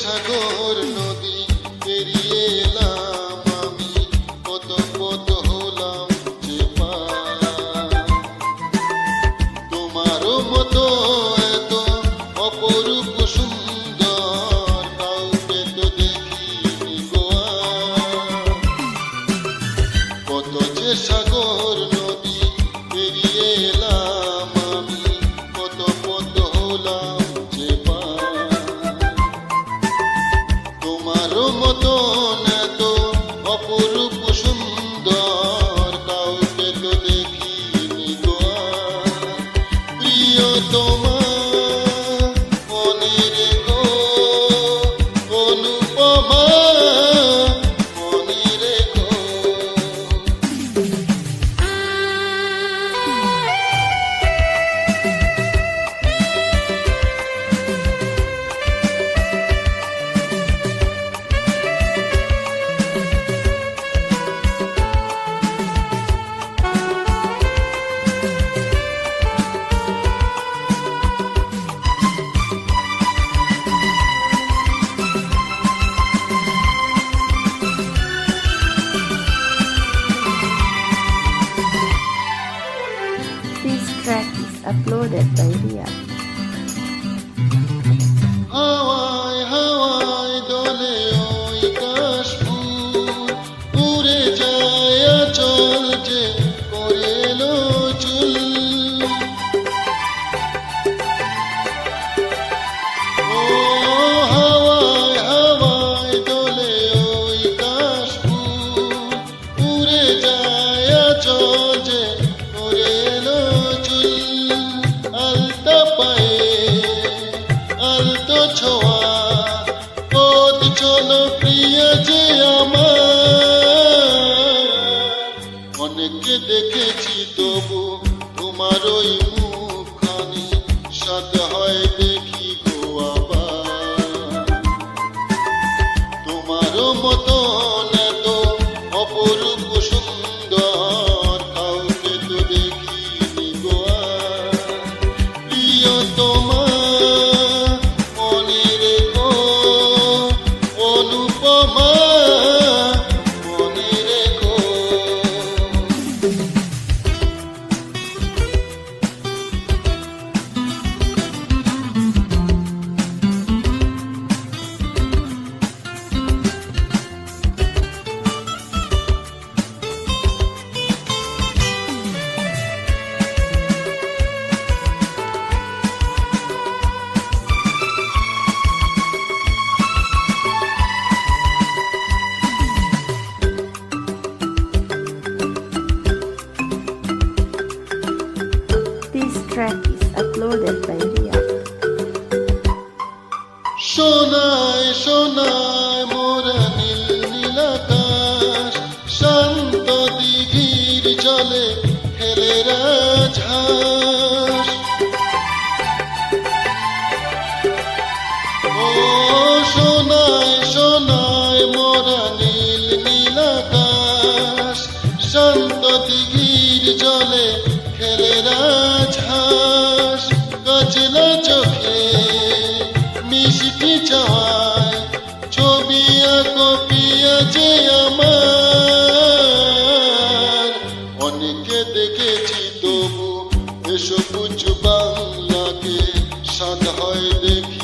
সাগর নদী পেরিয়ে এলাম আমি কত কত হলাম যে। তোমারও মতো এত অপরূপ সুন্দর, কাউকে তো দেখিনি। কত যে সাগর তোমারও মতো তোমার This track is uploaded by Ria. দেখেছি তবু তোমার ওই সোনায় সোনায় মোরা নীল শান্ত দিঘির জলে খেলে চাওয়ায় ছবি অনেকে দেখেছি তবু এসব বাংলাকে সাদ হয় দেখি।